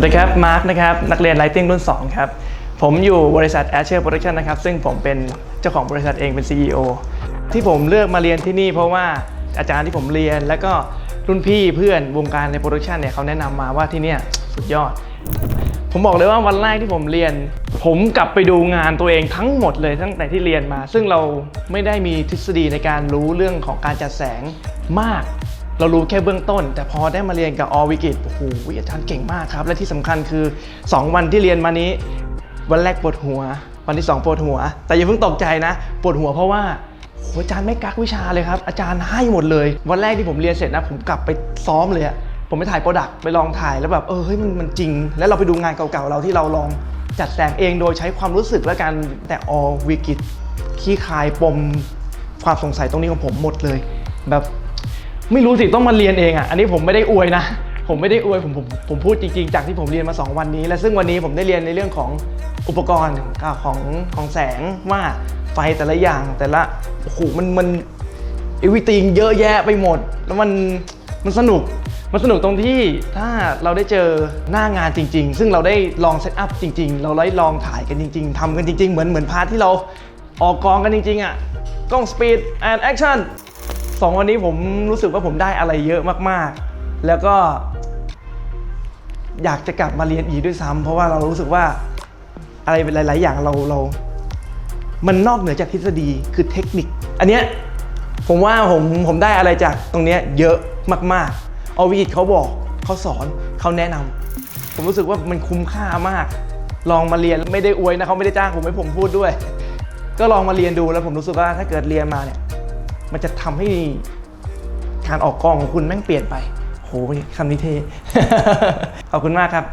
วัสดีครับมาร์คนะครับนักเรียน Lighting รุ่น 2 ครับ ผมอยู่บริษัท a s h e r Production นะครับ ซึ่งผมเป็นเจ้าของบริษัทเองเป็น CEO ที่ผมเลือกมาเรียนที่นี่เพราะว่าอาจารย์ที่ผมเรียน แล้วก็รุ่นพี่เพื่อนวงการในโปรดักชันเนี่ยเขาแนะนำมาว่าที่เนี่ยสุดยอด ผมบอกเลยว่าวันแรกที่ผมเรียน ผมกลับไปดูงานตัวเองทั้งหมดเลยตั้งแต่ที่เรียนมา ซึ่งเราไม่ได้มีทฤษฎีในการรู้เรื่องของการจัดแสงมาก เรารู้แค่เบื้องต้น แต่พอได้มาเรียนกับอวิกิตโอ้โหอาจารย์เก่งมากครับ และที่สำคัญคือ 2 วันที่เรียนมานี้ วันแรกปวดหัว วันที่ 2ปวดหัว แต่อย่าเพิ่งตกใจนะ ปวดหัวเพราะว่าโหอาจารย์ไม่กักวิชาเลยครับ อาจารย์ให้หมดเลย วันแรกที่ผมเรียนเสร็จนะ ผมกลับไปซ้อมเลยอะผมไปถ่ายโปรดักต์ไปลองถ่ายแล้วแบบเออเฮ้ยมันมันจริง แล้วเราไปดูงานเก่าๆเราที่เราลองจัดแสงเองโดยใช้ความรู้สึกและการแต่ออวิกิตขี้คายปมความสงสัยตรงนี้ของผมหมดเลย แบบ ไม่รู้สิต้องมาเรียนเองอะอันนี้ผมไม่ได้อวยนะ ผมไม่ได้อวยผมผมผมพูดจริงๆ จากที่ผมเรียนมา 2 วันนี้ และซึ่งวันนี้ผมได้เรียนในเรื่องของอุปกรณ์ของของแสงว่าไฟแต่ละอย่างแต่ละโอ้โหมันมันอีวิติงเยอะแยะไปหมด แล้วมันมันสนุกมันสนุกตรงที่ถ้าเราได้เจอหน้างานจริง ๆ ซึ่งเราได้ลองเซตอัพจริง ๆ เราได้ลองถ่ายกันจริง ๆทำกันจริง ๆ เหมือนเหมือนพาร์ทที่เราออกกองกันจริงๆอะกล้องสปีดแอนด์แอคชั่น สองวันนี้ผมรู้สึกว่าผมได้อะไรเยอะมากๆ แล้วก็ อยากจะกลับมาเรียนอีกด้วยซ้ำเพราะว่าเรารู้สึกว่าอะไรหลาย ๆ อย่างเราเรา มันนอกเหนือจากทฤษฎีคือเทคนิค อันเนี้ยผมว่าผมผมได้อะไรจากตรงเนี้ยเยอะมากๆเอาวิกเขาบอกเขาสอนเขาแนะนำผมรู้สึกว่ามันคุ้มค่ามาก ลองมาเรียนไม่ได้อวยนะเขาไม่ได้จ้างผมให้ผมพูดด้วย ก็ลองมาเรียนดูแล้วผมรู้สึกว่าถ้าเกิดเรียนมาเนี่ย มันจะทำให้การออกกองของคุณแม่งเปลี่ยนไป โหคำนี้เท่ ขอบคุณมากครับ